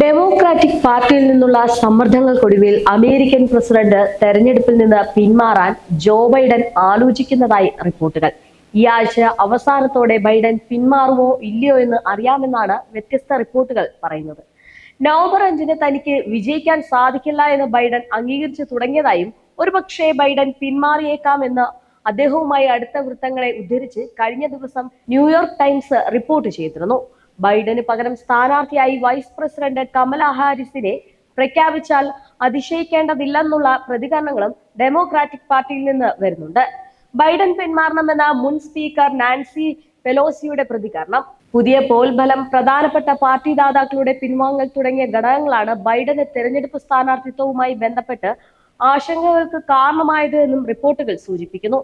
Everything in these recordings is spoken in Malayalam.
ഡെമോക്രാറ്റിക് പാർട്ടിയിൽ നിന്നുള്ള സമ്മർദ്ദങ്ങൾക്കൊടുവിൽ അമേരിക്കൻ പ്രസിഡന്റ് തെരഞ്ഞെടുപ്പിൽ നിന്ന് പിന്മാറാൻ ജോ ബൈഡൻ ആലോചിക്കുന്നതായി റിപ്പോർട്ടുകൾ. ഈ ആഴ്ച അവസാനത്തോടെ ബൈഡൻ പിന്മാറുമോ ഇല്ലയോ എന്ന് അറിയാമെന്നാണ് വ്യത്യസ്ത റിപ്പോർട്ടുകൾ പറയുന്നത്. നവംബർ അഞ്ചിന് തനിക്ക് വിജയിക്കാൻ സാധിക്കില്ല എന്ന് ബൈഡൻ അംഗീകരിച്ചു തുടങ്ങിയതായും ഒരുപക്ഷെ ബൈഡൻ പിന്മാറിയേക്കാം എന്ന് അദ്ദേഹവുമായി അടുത്ത വൃത്തങ്ങളെ ഉദ്ധരിച്ച് കഴിഞ്ഞ ദിവസം ന്യൂയോർക്ക് ടൈംസ് റിപ്പോർട്ട് ചെയ്തിരുന്നു. ബൈഡന് പകരം സ്ഥാനാർത്ഥിയായി വൈസ് പ്രസിഡന്റ് കമല ഹാരിസിനെ പ്രഖ്യാപിച്ചാൽ അതിശയിക്കേണ്ടതില്ലെന്നുള്ള പ്രതികരണങ്ങളും ഡെമോക്രാറ്റിക് പാർട്ടിയിൽ നിന്ന് വരുന്നുണ്ട്. ബൈഡൻ പിന്മാറണമെന്ന മുൻ സ്പീക്കർ നാൻസി പെലോസിയുടെ പ്രതികരണം. പുതിയ പോൽ ബലം പ്രധാനപ്പെട്ട പാർട്ടി ദാതാക്കളുടെ പിൻവാങ്ങൽ തുടങ്ങിയ ഘടകങ്ങളാണ് ബൈഡന് തെരഞ്ഞെടുപ്പ് സ്ഥാനാർത്ഥിത്വവുമായി ബന്ധപ്പെട്ട് ആശങ്കകൾക്ക് കാരണമായത് എന്നും റിപ്പോർട്ടുകൾ സൂചിപ്പിക്കുന്നു.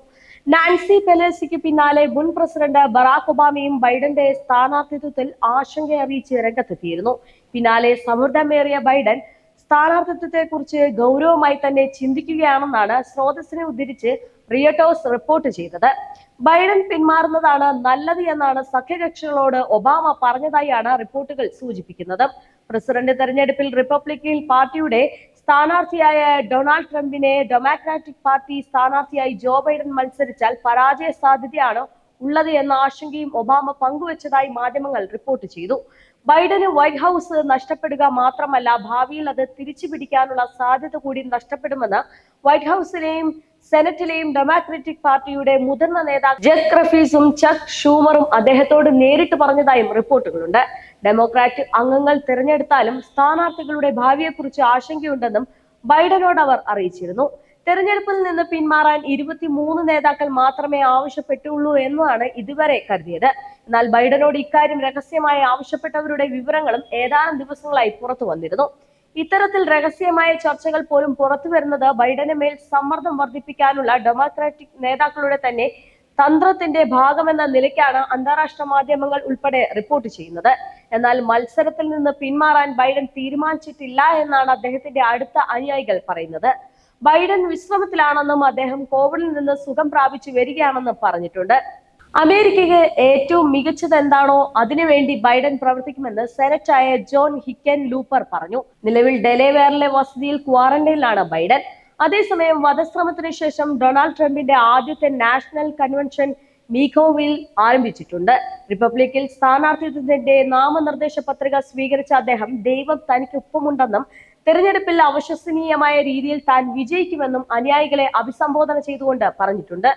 നാൻസി പെലേസിക്ക് പിന്നാലെ മുൻ പ്രസിഡന്റ് ബറാക് ഒബാമയും ബൈഡന്റെ സ്ഥാനാർത്ഥിത്വത്തിൽ ആശങ്ക അറിയിച്ച് രംഗത്തെത്തിയിരുന്നു. പിന്നാലെ സമ്മർദ്ദമേറിയ ബൈഡൻ സ്ഥാനാർത്ഥിത്വത്തെ കുറിച്ച് ഗൗരവമായി തന്നെ ചിന്തിക്കുകയാണെന്നാണ് സ്രോതസ്സിനെ ഉദ്ധരിച്ച് റിയട്ടോസ് റിപ്പോർട്ട് ചെയ്തത്. ബൈഡൻ പിന്മാറുന്നതാണ് നല്ലത് എന്നാണ് സഖ്യകക്ഷികളോട് ഒബാമ പറഞ്ഞതായാണ് റിപ്പോർട്ടുകൾ സൂചിപ്പിക്കുന്നത്. പ്രസിഡന്റ് തെരഞ്ഞെടുപ്പിൽ റിപ്പബ്ലിക്കൻ പാർട്ടിയുടെ സ്ഥാനാർത്ഥിയായ ഡൊണാൾഡ് ട്രംപിനെ ഡെമോക്രാറ്റിക് പാർട്ടി സ്ഥാനാർത്ഥിയായി ജോ ബൈഡൻ മത്സരിച്ചാൽ പരാജയ സാധ്യതയാണ് ഉള്ളത് എന്ന ആശങ്കയും ഒബാമ പങ്കുവച്ചതായി മാധ്യമങ്ങൾ റിപ്പോർട്ട് ചെയ്തു. ബൈഡന് വൈറ്റ് ഹൗസ് നഷ്ടപ്പെടുക മാത്രമല്ല ഭാവിയിൽ അത് തിരിച്ചു പിടിക്കാനുള്ള സാധ്യത കൂടി നഷ്ടപ്പെടുമെന്ന് വൈറ്റ് ഹൗസിലെയും സെനറ്റിലെയും ഡെമോക്രാറ്റിക് പാർട്ടിയുടെ മുതിർന്ന നേതാവ് ജെക് ക്രഫീസും ചക് ഷൂമറും അദ്ദേഹത്തോട് നേരിട്ട് പറഞ്ഞതായും റിപ്പോർട്ടുകളുണ്ട്. ഡെമോക്രാറ്റ് അംഗങ്ങൾ തിരഞ്ഞെടുത്താലും സ്ഥാനാർത്ഥികളുടെ ഭാവിയെക്കുറിച്ച് ആശങ്കയുണ്ടെന്നും ബൈഡനോട് അവർ അറിയിച്ചിരുന്നു. തെരഞ്ഞെടുപ്പിൽ നിന്ന് പിന്മാറാൻ ഇരുപത്തിമൂന്ന് നേതാക്കൾ മാത്രമേ ആവശ്യപ്പെട്ടുള്ളൂ എന്നാണ് ഇതുവരെ കരുതിയത്. എന്നാൽ ബൈഡനോട് ഇക്കാര്യം രഹസ്യമായി ആവശ്യപ്പെട്ടവരുടെ വിവരങ്ങളും ഏതാനും ദിവസങ്ങളായി പുറത്തു വന്നിരുന്നു ഇത്തരത്തിൽ രഹസ്യമായ ചർച്ചകൾ പോലും പുറത്തു വരുന്നത് ബൈഡന് മേൽ സമ്മർദ്ദം വർദ്ധിപ്പിക്കാനുള്ള ഡെമോക്രാറ്റിക് നേതാക്കളുടെ തന്നെ തന്ത്രത്തിന്റെ ഭാഗമെന്ന നിലയ്ക്കാണ് അന്താരാഷ്ട്ര മാധ്യമങ്ങൾ ഉൾപ്പെടെ റിപ്പോർട്ട് ചെയ്യുന്നത്. എന്നാൽ മത്സരത്തിൽ നിന്ന് പിന്മാറാൻ ബൈഡൻ തീരുമാനിച്ചിട്ടില്ല എന്നാണ് അദ്ദേഹത്തിന്റെ അടുത്ത അനുയായികൾ പറയുന്നത്. ബൈഡൻ വിശ്രമത്തിലാണെന്നും അദ്ദേഹം കോവിഡിൽ നിന്ന് സുഖം പ്രാപിച്ചു വരികയാണെന്നും പറഞ്ഞിട്ടുണ്ട്. അമേരിക്കയ്ക്ക് ഏറ്റവും മികച്ചത് എന്താണോ അതിനുവേണ്ടി ബൈഡൻ പ്രവർത്തിക്കുമെന്ന് സെനറ്റായ ജോൺ ഹിക്കൻ ലൂപ്പർ പറഞ്ഞു. നിലവിൽ ഡെലേവെയറിലെ വസതിയിൽ ക്വാറന്റൈനിലാണ് ബൈഡൻ. അതേസമയം വധശ്രമത്തിന് ശേഷം ഡൊണാൾഡ് ട്രംപിന്റെ ആദ്യത്തെ നാഷണൽ കൺവെൻഷൻ മീഖോവിൽ ആരംഭിച്ചിട്ടുണ്ട്. റിപ്പബ്ലിക്കിൽ സ്ഥാനാർത്ഥിത്വത്തിന്റെ നാമനിർദ്ദേശ പത്രിക സ്വീകരിച്ച അദ്ദേഹം ദൈവം തനിക്കൊപ്പമുണ്ടെന്നും തെരഞ്ഞെടുപ്പിൽ അവിശ്വസനീയമായ രീതിയിൽ താൻ വിജയിക്കുമെന്നും അനുയായികളെ അഭിസംബോധന ചെയ്തുകൊണ്ട് പറഞ്ഞിട്ടുണ്ട്.